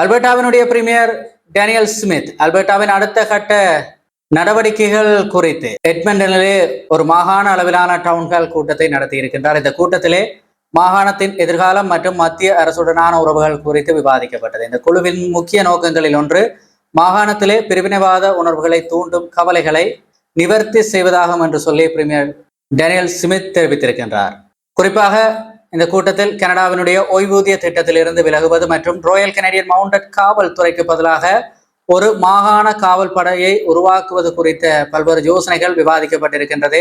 அல்பர்டாவினுடைய premier Daniel Smith அல்பர்டாவின் அடுத்த கட்ட நடவடிக்கைகள் குறித்து எட்மண்டனிலே ஒரு மாகாண அளவிலான டவுன்ஹால் கூட்டத்தை நடத்தி இருக்கின்றார். இந்த கூட்டத்திலே மாகாணத்தின் எதிர்காலம் மற்றும் மத்திய அரசுடனான உறவுகள் குறித்து விவாதிக்கப்பட்டது. இந்த குழுவின் முக்கிய நோக்கங்களில் ஒன்று மாகாணத்திலே பிரிவினைவாத உணர்வுகளை தூண்டும் கவலைகளை நிவர்த்தி செய்வதாகும் என்று சொல்லி பிரீமியர் டேனியல் ஸ்மித் தெரிவித்திருக்கின்றார். குறிப்பாக இந்த கூட்டத்தில் கனடாவினுடைய ஓய்வூதிய திட்டத்திலிருந்து விலகுவது மற்றும் ராயல் கனடியன் மவுண்டட் காவல்துறைக்கு பதிலாக ஒரு மாகாண காவல் படையை உருவாக்குவது குறித்த பல்வேறு யோசனைகள் விவாதிக்கப்பட்டிருக்கின்றது.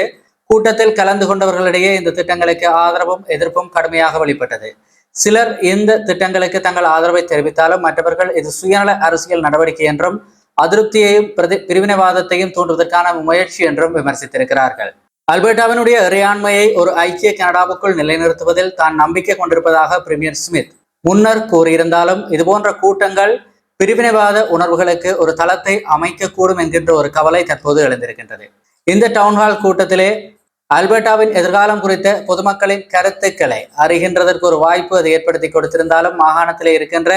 கூட்டத்தில் கலந்து கொண்டவர்களிடையே இந்த திட்டங்களுக்கு ஆதரவும் எதிர்ப்பும் கடுமையாக வெளிப்பட்டது. சிலர் இந்த திட்டங்களுக்கு தங்கள் ஆதரவை தெரிவித்தாலும் மற்றவர்கள் இது சுயநல அரசியல் நடவடிக்கை என்றும் அதிருப்தியையும் பிரதி பிரிவினைவாதத்தையும் தூண்டுவதற்கான முயற்சி என்றும் விமர்சித்திருக்கிறார்கள். அல்பர்டாவினுடைய இறையாண்மையை ஒரு ஐக்கிய கனடாவுக்குள் நிலைநிறுத்துவதில் தான் நம்பிக்கை கொண்டிருப்பதாக பிரீமியர் ஸ்மித் முன்னர் கூறியிருந்தாலும் இதுபோன்ற கூட்டங்கள் பிரிவினைவாத உணர்வுகளுக்கு ஒரு தளத்தை அமைக்கக்கூடும் என்கின்ற ஒரு கவலை தற்போது எழுந்திருக்கின்றது. இந்த டவுன்ஹால் கூட்டத்திலே அல்பர்டாவின் எதிர்காலம் குறித்த பொதுமக்களின் கருத்துக்களை அறிகின்றதற்கு ஒரு வாய்ப்பு அது ஏற்படுத்தி கொடுத்திருந்தாலும் மாகாணத்திலே இருக்கின்ற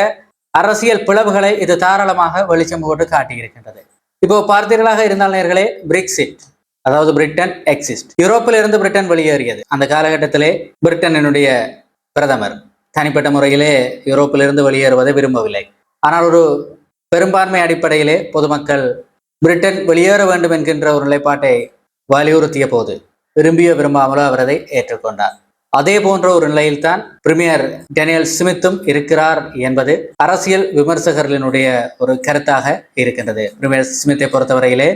அரசியல் பிளவுகளை இது தாராளமாக வெளிச்சம் போட்டு காட்டியிருக்கின்றது. இப்போ பார்த்தீர்களாக இருந்தால் நேர்களே பிரிக்சிட். அதாவது பிரிட்டன் எக்ஸிஸ்ட். யூரோப்பில் இருந்து பிரிட்டன் வெளியேறியது. அந்த காலகட்டத்திலே பிரிட்டனினுடைய பிரதமர். தனிப்பட்ட முறையிலே யூரோப்பிலிருந்து வெளியேறுவதை விரும்பவில்லை. ஆனால் ஒரு பெரும்பான்மை அடிப்படையிலே பொதுமக்கள் பிரிட்டன் வெளியேற வேண்டும் என்கின்ற ஒரு நிலைப்பாட்டை வலியுறுத்திய போது விரும்பிய விரும்பாமலோ அவர் அதை ஏற்றுக்கொண்டார். அதே போன்ற ஒரு நிலையில்தான் பிரிமியர் டேனியல் ஸ்மித்தும் இருக்கிறார் என்பது அரசியல் விமர்சகர்களினுடைய ஒரு கருத்தாக இருக்கின்றது. பிரிமியர் ஸ்மித்தை பொறுத்தவரையிலே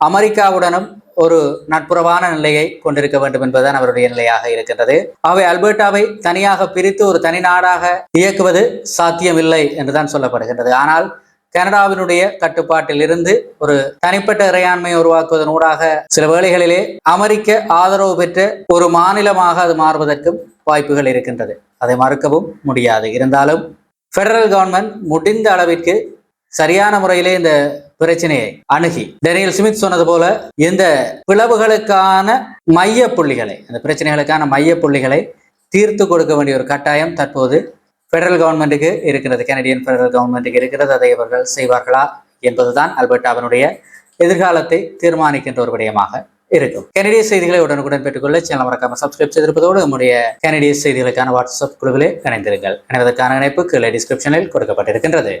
அமெரிக்காவுடனும் ஒரு நட்புறவான நிலையை கொண்டிருக்க வேண்டும் என்பதுதான் அவருடைய நிலையாக இருக்கின்றது. அவை அல்பர்டாவை தனியாக பிரித்து ஒரு தனி நாடாக இயக்குவது சாத்தியமில்லை என்றுதான் சொல்லப்படுகின்றது. ஆனால் கனடாவினுடைய கட்டுப்பாட்டில் இருந்து ஒரு தனிப்பட்ட இறையாண்மையை உருவாக்குவதன் ஊடாக சில வேளைகளிலே அமெரிக்க ஆதரவு பெற்ற ஒரு மாநிலமாக அது மாறுவதற்கும் வாய்ப்புகள் இருக்கின்றது. அதை மறுக்கவும் முடியாது. இருந்தாலும் ஃபெடரல் கவர்மெண்ட் முடிந்த அளவிற்கு சரியான முறையிலே இந்த பிரச்சனையை அணுகி டேனியல் ஸ்மித் சொன்னது போல இந்த பிளவுகளுக்கான மைய புள்ளிகளை இந்த பிரச்சனைகளுக்கான மைய புள்ளிகளை தீர்த்து கொடுக்க வேண்டிய ஒரு கட்டாயம் தற்போது ஃபெடரல் கவர்மெண்ட்டுக்கு இருக்கிறது. கனடியன் ஃபெடரல் கவர்மெண்ட்டுக்கு இருக்கிறது. அதை இவர்கள் செய்வார்களா என்பதுதான் அல்பர்டாவினுடைய எதிர்காலத்தை தீர்மானிக்கின்ற ஒரு விடயமாக இருக்கும். கனடிய செய்திகளை உடனுக்குடன் பெற்றுக்கொள்ள சேனல் மறக்காம சப்ஸ்கிரைப் செய்திருப்பதோடு நம்முடைய கனடிய செய்திகளுக்கான வாட்ஸ்அப் குழுவிலே இணைந்திருங்கள். இணைவதற்கான இணைப்பு கீழே டிஸ்கிரிப்ஷனில் கொடுக்கப்பட்டிருக்கின்றது.